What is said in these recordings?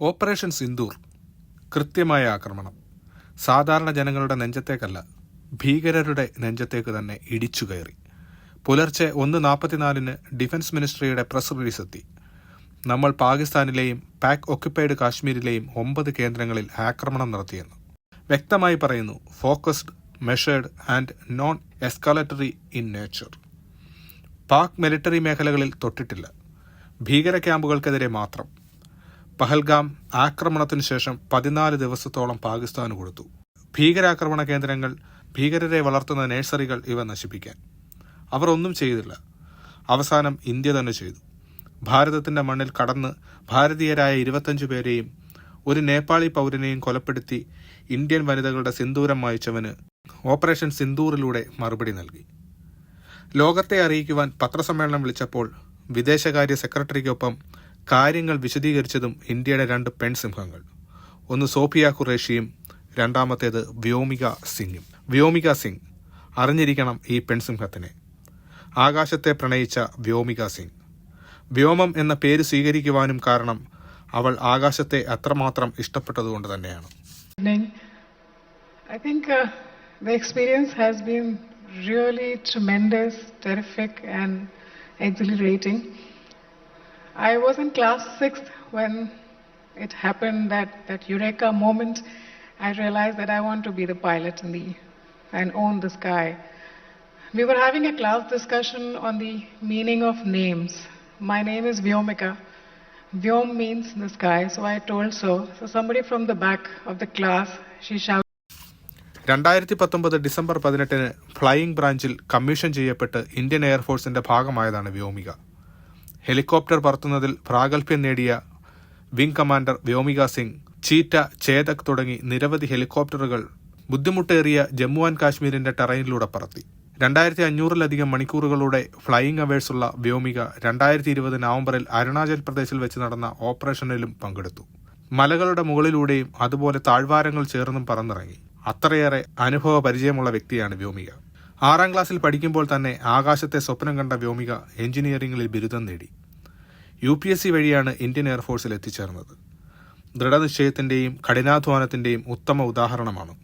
Operation Sindoor കൃത്യമായ ആക്രമണം. സാധാരണ ജനങ്ങളുടെ നെഞ്ചത്തേക്കല്ല ഭീകരരുടെ നെഞ്ചത്തേക്ക് തന്നെ ഇടിച്ചു കയറി. പുലർച്ചെ ഒന്ന് നാൽപ്പത്തിനാലിന് ഡിഫൻസ് മിനിസ്ട്രിയുടെ പ്രസ് റിലീസ് എത്തി നമ്മൾ പാകിസ്ഥാനിലെയും പാക് ഒക്യുപ്പൈഡ് കാശ്മീരിലെയും ഒമ്പത് കേന്ദ്രങ്ങളിൽ ആക്രമണം നടത്തിയെന്ന്. വ്യക്തമായി പറയുന്നു focused measured and non escalatory in nature Pak military മേഖലകളിൽ തൊട്ടിട്ടില്ല. ഭീകര ക്യാമ്പുകൾക്കെതിരെ മാത്രം. പഹൽഗാം ആക്രമണത്തിന് ശേഷം പതിനാല് ദിവസത്തോളം പാകിസ്ഥാന് കൊടുത്തു. ഭീകരാക്രമണ കേന്ദ്രങ്ങൾ ഭീകരരെ വളർത്തുന്ന നഴ്സറികൾ ഇവ നശിപ്പിക്കാൻ. അവർ ഒന്നും ചെയ്തില്ല. അവസാനം ഇന്ത്യ തന്നെ ചെയ്തു. ഭാരതത്തിന്റെ മണ്ണിൽ കടന്ന് ഭാരതീയരായ ഇരുപത്തഞ്ചു പേരെയും ഒരു നേപ്പാളി പൗരനെയും കൊലപ്പെടുത്തി ഇന്ത്യൻ വനിതകളുടെ സിന്ദൂരം വായിച്ചവന് ഓപ്പറേഷൻ സിന്ദൂറിലൂടെ മറുപടി നൽകി. ലോകത്തെ അറിയിക്കുവാൻ പത്രസമ്മേളനം വിളിച്ചപ്പോൾ വിദേശകാര്യ സെക്രട്ടറിക്കൊപ്പം കാര്യങ്ങൾ വിശദീകരിച്ചതും ഇന്ത്യയുടെ രണ്ട് പെൺസിംഹങ്ങൾ ഒന്ന് സോഫിയ ഖുറേഷിയും രണ്ടാമത്തേത് വ്യോമിക സിംഗും. വ്യോമിക സിംഗ് അറിഞ്ഞിരിക്കണം ഈ പെൺസിംഹത്തിനെ ആകാശത്തെ പ്രണയിച്ച വ്യോമിക സിംഗ്. വ്യോമം എന്ന പേര് സ്വീകരിക്കുവാനും കാരണം അവൾ ആകാശത്തെ അത്രമാത്രം ഇഷ്ടപ്പെട്ടതുകൊണ്ട് തന്നെയാണ്. I think uh, the. I was in class sixth when it happened that that eureka moment. I realized that I want to be the pilot in the and own the sky. We were having a class discussion on the meaning of names. My name is Vyomika. Vyom means the sky, so I told so. So somebody from the back of the class, she shouted. രണ്ടായിരത്തി പത്തൊമ്പത് December പതിനെട്ടിന് flying ബ്രാഞ്ചിൽ commission ചെയ്യപ്പെട്ട് Indian എയർഫോഴ്സിന്റെ ഭാഗമായതാണ് Vyomika helicopter പറത്തുന്നതിൽ പ്രാഗൽഭ്യം നേടിയ wing commander Vyomika Singh cheetah Chetak തുടങ്ങി നിരവധി ഹെലികോപ്റ്ററുകൾ ബുദ്ധിമുട്ടേറിയ ജമ്മു ആൻഡ് കാശ്മീരിന്റെ ടെറൈനിലൂടെ പറത്തി. രണ്ടായിരത്തി അഞ്ഞൂറിലധികം മണിക്കൂറുകളുടെ ഫ്ലൈയിംഗ് അവേഴ്സുള്ള വ്യോമിക രണ്ടായിരത്തി ഇരുപത് നവംബറിൽ അരുണാചൽ പ്രദേശിൽ വെച്ച് നടന്ന ഓപ്പറേഷനിലും പങ്കെടുത്തു. മലകളുടെ മുകളിലൂടെയും അതുപോലെ താഴ്വാരങ്ങൾ ചേർന്നും പറന്നിറങ്ങി. അത്രയേറെ അനുഭവ പരിചയമുള്ള വ്യക്തിയാണ് വ്യോമിക. ആറാം ക്ലാസ്സിൽ പഠിക്കുമ്പോൾ തന്നെ ആകാശത്തെ സ്വപ്നം കണ്ട വ്യോമിക എഞ്ചിനീയറിംഗിൽ ബിരുദം നേടി. യു പി എസ് സി വഴിയാണ് ഇന്ത്യൻ എയർഫോഴ്സിൽ എത്തിച്ചേർന്നത്. ദൃഢനിശ്ചയത്തിന്റെയും കഠിനാധ്വാനത്തിന്റെയും ഉത്തമ ഉദാഹരണമാണ്.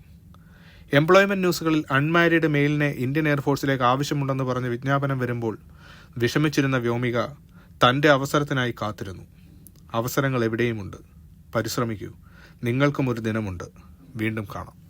എംപ്ലോയ്മെന്റ് ന്യൂസുകളിൽ അൺമാരീഡ് മെയിലിനെ ഇന്ത്യൻ എയർഫോഴ്സിലേക്ക് ആവശ്യമുണ്ടെന്ന് പറഞ്ഞ് വിജ്ഞാപനം വരുമ്പോൾ വിഷമിച്ചിരുന്ന വ്യോമിക തന്റെ അവസരത്തിനായി കാത്തിരുന്നു. അവസരങ്ങൾ എവിടെയുമുണ്ട്? പരിശ്രമിക്കൂ. നിങ്ങൾക്കും ഒരു ദിനമുണ്ട്. വീണ്ടും കാണാം.